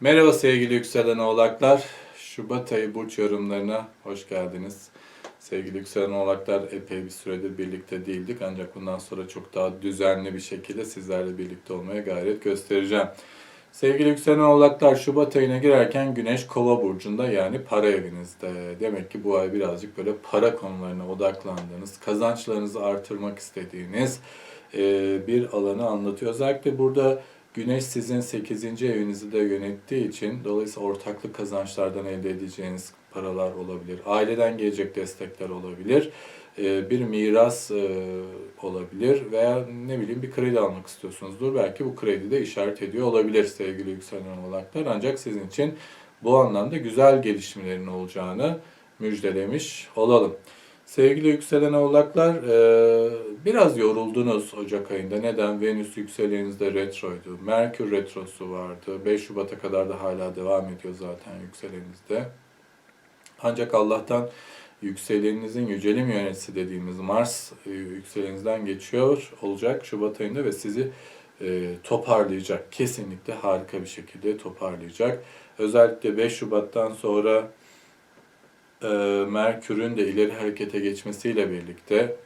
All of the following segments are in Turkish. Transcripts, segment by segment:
Merhaba sevgili yükselen oğlaklar. Şubat ayı burç yorumlarına hoş geldiniz. Sevgili yükselen oğlaklar epey bir süredir birlikte değildik ancak bundan sonra çok daha düzenli bir şekilde sizlerle birlikte olmaya gayret göstereceğim. Sevgili yükselen oğlaklar Şubat ayına girerken Güneş Kova burcunda yani para evinizde. Demek ki bu ay birazcık böyle para konularına odaklandığınız, kazançlarınızı artırmak istediğiniz bir alanı anlatıyor. Özellikle burada Güneş sizin 8. evinizi de yönettiği için dolayısıyla ortaklık kazançlardan elde edeceğiniz paralar olabilir. Aileden gelecek destekler olabilir. Ee, Bir miras e, olabilir veya ne bileyim bir kredi almak istiyorsunuzdur. Belki bu kredi de işaret ediyor olabilir sevgili yükselen oğlaklar. Ancak sizin için bu anlamda güzel gelişmelerin olacağını müjdelemiş olalım. Sevgili yükselen oğlaklar, e, biraz yoruldunuz Ocak ayında. Neden? Venüs yükselenizde retroydu. Merkür retrosu vardı. 5 Şubat'a kadar da hala devam ediyor zaten yükselenizde. Ancak Allah'tan yükseleninizin yücelim yöneticisi dediğimiz Mars e, yükselenizden geçiyor olacak Şubat ayında ve sizi e, toparlayacak. Kesinlikle harika bir şekilde toparlayacak. Özellikle 5 Şubat'tan sonra e, Merkür'ün de ileri harekete geçmesiyle birlikte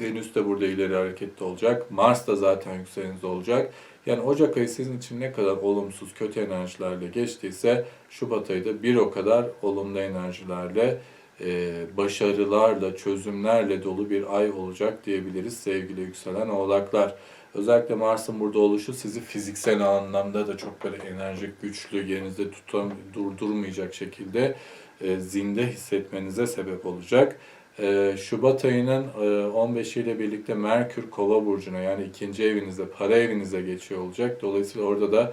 Venüs de burada ileri harekette olacak. Mars da zaten yükselenizde olacak. Yani Ocak ayı sizin için ne kadar olumsuz, kötü enerjilerle geçtiyse Şubat ayı da bir o kadar olumlu enerjilerle, e, başarılarla, çözümlerle dolu bir ay olacak diyebiliriz sevgili yükselen oğlaklar. Özellikle Mars'ın burada oluşu sizi fiziksel anlamda da çok böyle enerjik, güçlü, yerinizde tutam, durdurmayacak şekilde e, zinde hissetmenize sebep olacak. E, Şubat ayının e, 15 ile birlikte Merkür Kova burcuna yani ikinci evinize, para evinize geçiyor olacak. Dolayısıyla orada da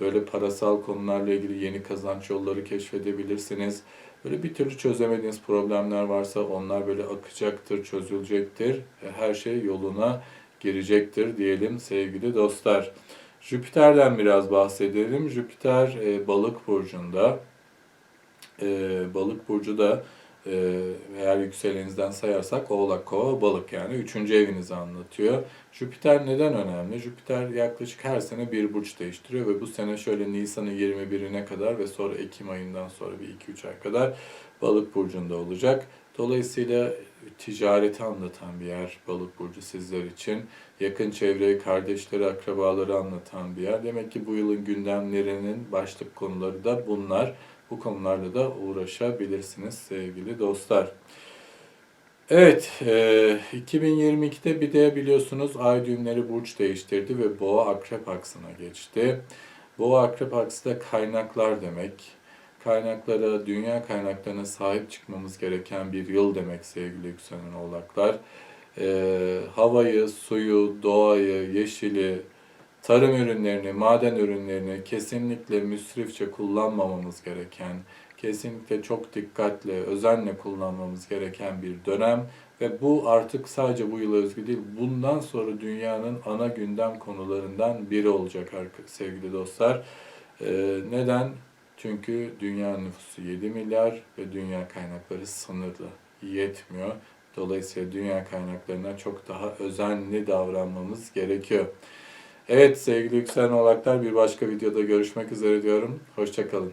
böyle parasal konularla ilgili yeni kazanç yolları keşfedebilirsiniz. Böyle bir türlü çözemediğiniz problemler varsa onlar böyle akacaktır, çözülecektir. Her şey yoluna girecektir diyelim sevgili dostlar. Jüpiter'den biraz bahsedelim. Jüpiter e, balık burcunda. E, balık burcu da e, eğer yükselenizden sayarsak oğlak, kova, balık yani üçüncü evinizi anlatıyor. Jüpiter neden önemli? Jüpiter yaklaşık her sene bir burç değiştiriyor ve bu sene şöyle Nisan'ın 21'ine kadar ve sonra Ekim ayından sonra bir 2-3 ay kadar balık burcunda olacak. Dolayısıyla ticareti anlatan bir yer balık burcu sizler için. Yakın çevreyi, kardeşleri, akrabaları anlatan bir yer. Demek ki bu yılın gündemlerinin başlık konuları da bunlar. Bu konularla da uğraşabilirsiniz sevgili dostlar. Evet, e, 2022'de bir de biliyorsunuz ay düğümleri burç değiştirdi ve boğa akrep aksına geçti. Boğa akrep aksı da kaynaklar demek. Kaynaklara, dünya kaynaklarına sahip çıkmamız gereken bir yıl demek sevgili yükselen oğlaklar. E, havayı, suyu, doğayı, yeşili, tarım ürünlerini, maden ürünlerini kesinlikle müsrifçe kullanmamamız gereken, kesinlikle çok dikkatle, özenle kullanmamız gereken bir dönem ve bu artık sadece bu yıla özgü değil, bundan sonra dünyanın ana gündem konularından biri olacak sevgili dostlar. Ee, neden? Çünkü dünya nüfusu 7 milyar ve dünya kaynakları sınırlı, yetmiyor. Dolayısıyla dünya kaynaklarına çok daha özenli davranmamız gerekiyor. Evet sevgili yükselen oğlaklar bir başka videoda görüşmek üzere diyorum. Hoşçakalın.